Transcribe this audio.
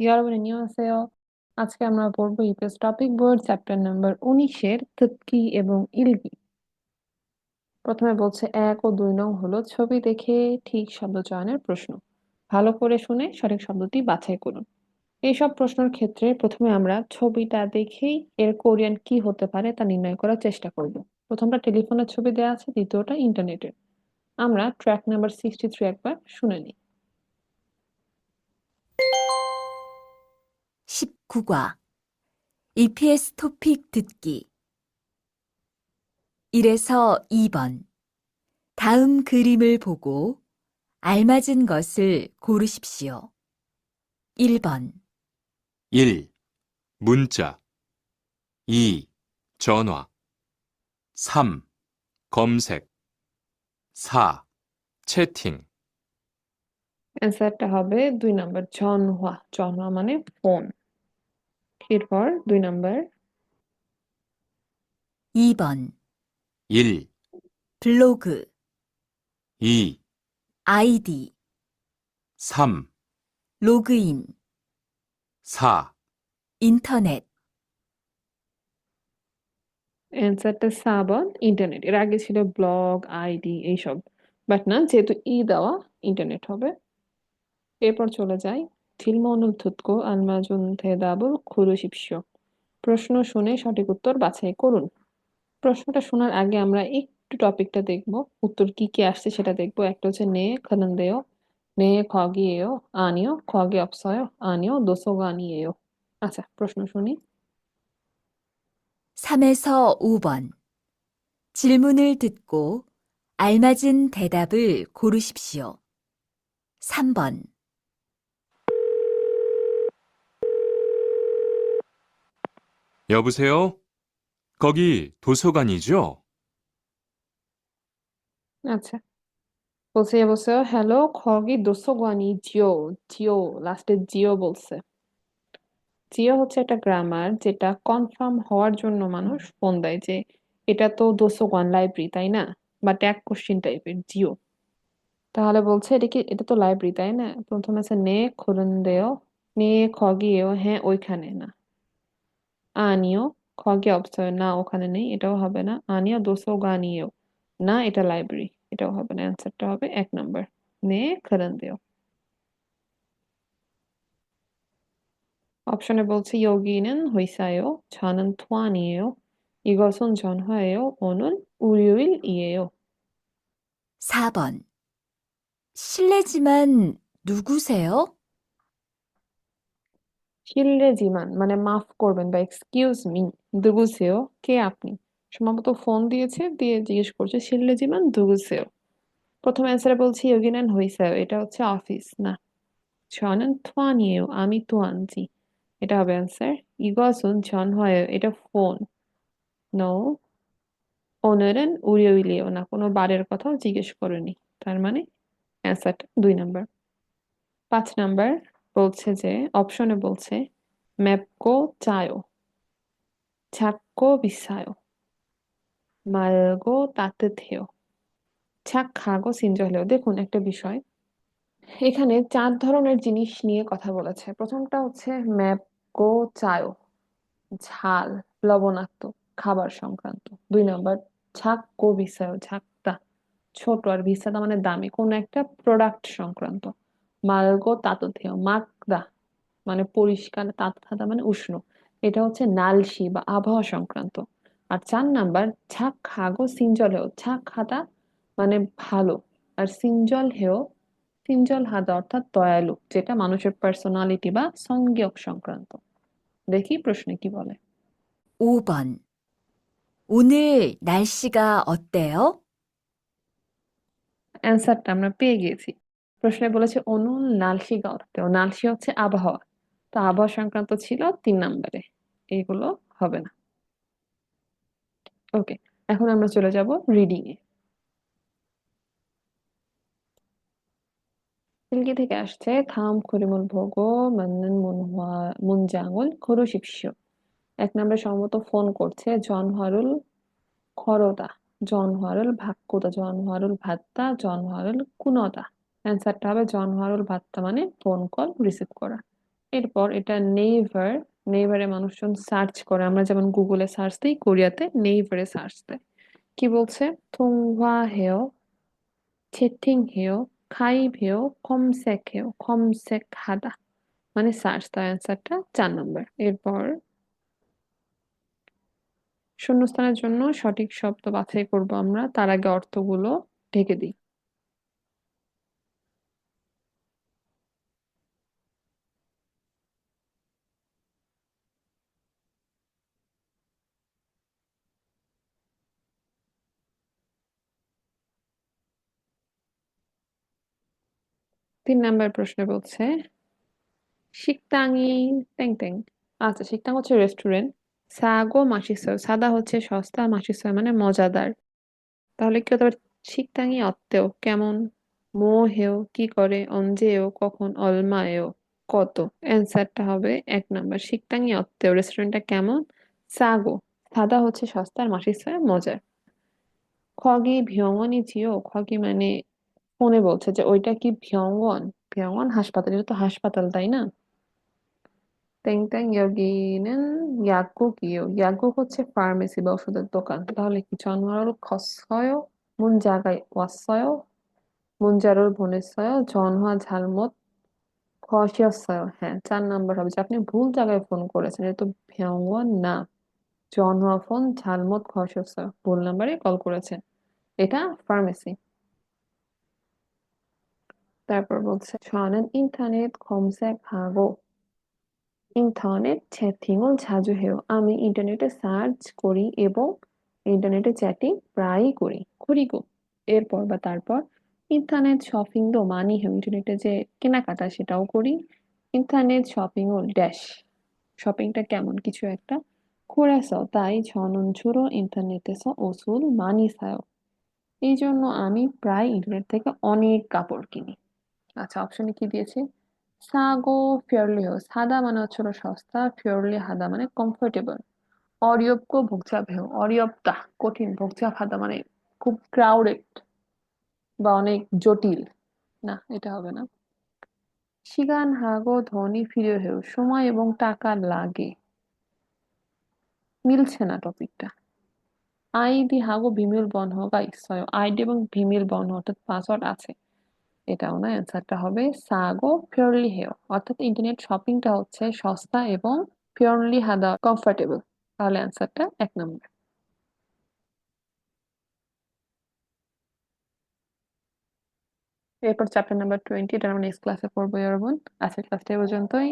여러분 안녕하세요. আজকে আমরা পড়ব EPS topic board chapter number উনিশের তৎকি এবং ইলগি প্রথমে বলছে এক ও দুই নং হলো ছবি দেখে ঠিক শব্দ চয়নের প্রশ্ন ভালো করে শুনে সঠিক শব্দটি বাছাই করুন এইসব প্রশ্নের ক্ষেত্রে প্রথমে আমরা ছবিটা দেখেই এর কোরিয়ান কি হতে পারে তা নির্ণয় করার চেষ্টা করব প্রথমটা টেলিফোনের ছবি দেওয়া আছে দ্বিতীয়টা ইন্টারনেটের আমরা ট্র্যাক নাম্বার সিক্সটি থ্রি একবার শুনে নিই 19과 EPS 토픽 듣기 1에서 2번 다음 그림을 보고 알맞은 것을 고르십시오. 1번 1. 문자 2. 전화 3. 검색 4. 채팅 অ্যান্সারটা হবে দুই নাম্বার জনহোয়া জনহোয়া মানে ফোন এরপর দুই নাম্বার 2번 1. 블로그 2. 아이디 3. 로그인 4. 인터넷 অ্যান্সারটা সাবন ইন্টারনেট এর আগে ছিল ব্লগ আইডি এইসব বাট না যেহেতু ই দেওয়া ইন্টারনেট হবে এরপর চলে যাই 질문을 듣고 알맞은 대답을 고르십시오. প্রশ্ন শুনে সঠিক উত্তর বাছাই করুন প্রশ্নটা শোনার আগে আমরা একটু টপিকটা দেখব উত্তর কি কি আসছে সেটা দেখব একটা হচ্ছে 네 그런데요 네 거기에요 아니요 거기 없어요 아니요 도서관이에요 আচ্ছা প্রশ্ন শুনি 3에서 5번 질문을 듣고 알맞은 대답을 고르십시오. 3번 여보세요? 거기 도서관이죠? আচ্ছা বলছে 여보세요 হ্যালো 거기 도서관이지요 জিও লাস্টে জিও বলছে জিও হচ্ছে একটা গ্রামার যেটা কনফার্ম হওয়ার জন্য মানুষ ফোন দেয় যে এটা তো দোসোগান লাইব্রেরি তাই না বা ট্যাগ কোশ্চিন টাইপের জিও তাহলে বলছে এটা কি এটা তো লাইব্রেরি তাই না প্রথমে আছে নে খোরেন্দেও নে খগিয়েও হ্যাঁ ওইখানে না আনিও খগে অবসয় না ওখানে নেই এটাও হবে না আনিও দোসোগানিয়েও না এটা লাইব্রেরি এটাও হবে না অ্যান্সারটা হবে এক নাম্বার নে খোরেন্দেও অপশনে বলছে 여기는 회사요. 저는 투안이에요. 이것은 전화예요. 오늘 월요일이에요. 4번 실례지만 누구세요? শিলরেজিমান মানে মাফ করবেন বা এক্সকিউজ মি দুগুসেও কে আপনি? সম্ভবত ফোন দিয়েছে, দিয়ে জিজ্ঞেস করছে শিলরেজিমান দুগুসেও প্রথম অ্যান্সারে বলছি ইয়োগিনান হইসেও এটা হচ্ছে অফিস না। ছনান থোয়ানিয়েও আমি তোয়ানজি এটা হবে অ্যান্সার ইগসুন ছন হয়, এটা ফোন নো ওনারেন উড়িয়েও না, কোনো বারের কথাও জিজ্ঞেস করেনি। তার মানে অ্যান্সারটা দুই নাম্বার পাঁচ নাম্বার বলছে যে অপশনে বলছে, ম্যাপকো চায়ো, ছাক্কো বিসায়ো, মালগো তাতে থেও ছাক খাগো সিঞ্জলেও দেখুন একটা বিষয়। এখানে চার ধরনের জিনিস নিয়ে কথা বলেছে। প্রথমটা হচ্ছে ম্যাপকো চায়ো, ঝাল, লবণাক্ত, খাবার সংক্রান্ত। দুই নম্বর ছাক কো বিসায়ো ছাক্তা ছোট আর ভিসাদা মানে দামি। কোন একটা প্রোডাক্ট সংক্রান্ত। মালগো তাতথেয় মাকদা মানে পরিষ্কার তাতথাদা মানে উষ্ণ এটা হচ্ছে নালসি বা আবহাওয়া সংক্রান্ত আর চার নাম্বার ঝাক খাগো সিঞ্জল হেও ঝাক খাদা মানে ভালো আর সিঞ্জল হেও সিঞ্জল হাদা অর্থাৎ দয়ালু যেটা মানুষের পার্সোনালিটি বা সংজ্ঞক সংক্রান্ত দেখি প্রশ্নে কি বলে 5번 오늘 날씨가 어때요? অ্যান্সারটা আমরা পেয়ে গিয়েছি প্রশ্নে বলেছে, অনু নালসি গর্তে ও নালসি হচ্ছে আবহাওয়া। তো আবহাওয়া সংক্রান্ত ছিল তিন নম্বরে। এইগুলো হবে না। ওকে, এখন আমরা চলে যাব রিডিং এ সিলকি থেকে আসছে, থাম খরিমুল ভোগ মান্নান মুনজাঙ্গুল খরু শিষ্য। এক নম্বরে সম্ভবত ফোন করছে, জনহারুল খরদা, জনহারুল ভাক্কুদা, জনহারুল ভাত্তা, জনহারুল কুনদা। অ্যান্সারটা হবে জন হারুল ভাত্তা মানে ফোন কল রিসিভ করা। এরপর এটা নেইভার নেইভারে মানুষজন সার্চ করে। আমরা যেমন গুগলে সার্চ দিই কোরিয়াতে নেইভারে সার্চ দেয়। কি বলছে? থুংভা হেও চেটিং হেও খাই হেও কমসেক হেও কমসেক হাদা। মানে সার্চ দেয় অ্যান্সারটা চার নম্বর এরপর শূন্যস্থানের জন্য সঠিক শব্দ বাছাই করব আমরা। তার আগে অর্থগুলো ঢেকে দিই। তিন নাম্বার প্রশ্ন বলছে শিকতাংই ট্যাং টেং আচ্ছা শিকতাং হচ্ছে রেস্টুরেন্ট সাগো মাসিসয় সাদা হচ্ছে সস্তা মাসিসয় মানে মজাদার। তাহলে কি হতে পারে শিকতাংই অত্তেও কেমন? মো হেও কি করে? অঞ্জেও কখন? অলমায়েও, কত? অ্যান্সারটা হবে এক নাম্বার। শিকতাংই অত্তেও। রেস্টুরেন্টটা কেমন? সাগো। সাদা হচ্ছে সস্তার মাসিসয় মজার। খগি ভিয়ঙনি চিও খগি মানে ফোনে বলছে যে, ওইটা কি ভিয়ঙ্গন ভিয়ঙ্গন হাসপাতাল, এটা তো হাসপাতাল, তাই না? তেং টেং, ইয়াগিনেন ইয়াকু কিয়ো ইয়াকু হচ্ছে ফার্মেসি বা ওষুধের দোকান। তাহলে কি জানোয়ারুল খসয় মুন জাগায় ওয়াসয়, মুনজারুল জন জনহা ঝালমত খসিয়সয়? হ্যাঁ চার নাম্বার হবে যে, আপনি ভুল জায়গায় ফোন করেছেন, এটা তো ভিয়ঙ্গন না। জনহা ফোন, ঝালমত খসিয়সয়, ভুল নাম্বারে কল করেছেন। এটা ফার্মেসি। তারপর বলছে 저는 인터넷 ইন্টারনেট চ্যাটিং ও ঝাজু হেও। আমি ইন্টারনেটে সার্চ করি এবং ইন্টারনেটে চ্যাটিং প্রায়ই করি করিগো এরপর বা তারপর ইন্টারনেট শপিং দো মানি হেও। ইন্টারনেটে যে কেনাকাটা সেটাও করি। ইন্টারনেট শপিং ও ড্যাশ শপিংটা কেমন কিছু একটা খোরাস তাই ছনন ছুরো ইন্টারনেটে স ওসুল মানি সায় এই জন্য আমি প্রায় ইন্টারনেট থেকে অনেক কাপড় কিনি। আচ্ছা অপশনে কি দিয়েছে? সাগো ফিয়রলিও সাদা মানে হচ্ছে সস্তা ফিয়ারলি হাদা মানে কমফোর্টেবল অরিয়বকো ভোগচাপেহ অরিয়বটা কঠিন ভোগচা ফাদা মানে খুব ক্রাউডেড বা অনেক জটিল। না, এটা হবে না। শিগান, হাগো, ধনী ফিরে হেউ সময় এবং টাকা লাগে। মিলছে না টপিকটা আইডি হাগো, ভিমিল বন হোক আইডি এবং ভিমিল বন অর্থাৎ পাসওয়ার্ড আছে। এটাও না অ্যান্সারটা হবে সাগো পিওরলি হেও অর্থাৎ ইন্টারনেট শপিংটা হচ্ছে সস্তা এবং পিওরলি হাদা কমফোর্টেবল তাহলে অ্যান্সারটা এক নম্বর এরপর চ্যাপ্টার নাম্বার টোয়েন্টি এটা আমরা নেক্সট ক্লাসে পড়ব এরবন আজকের ক্লাসটা এ পর্যন্তই।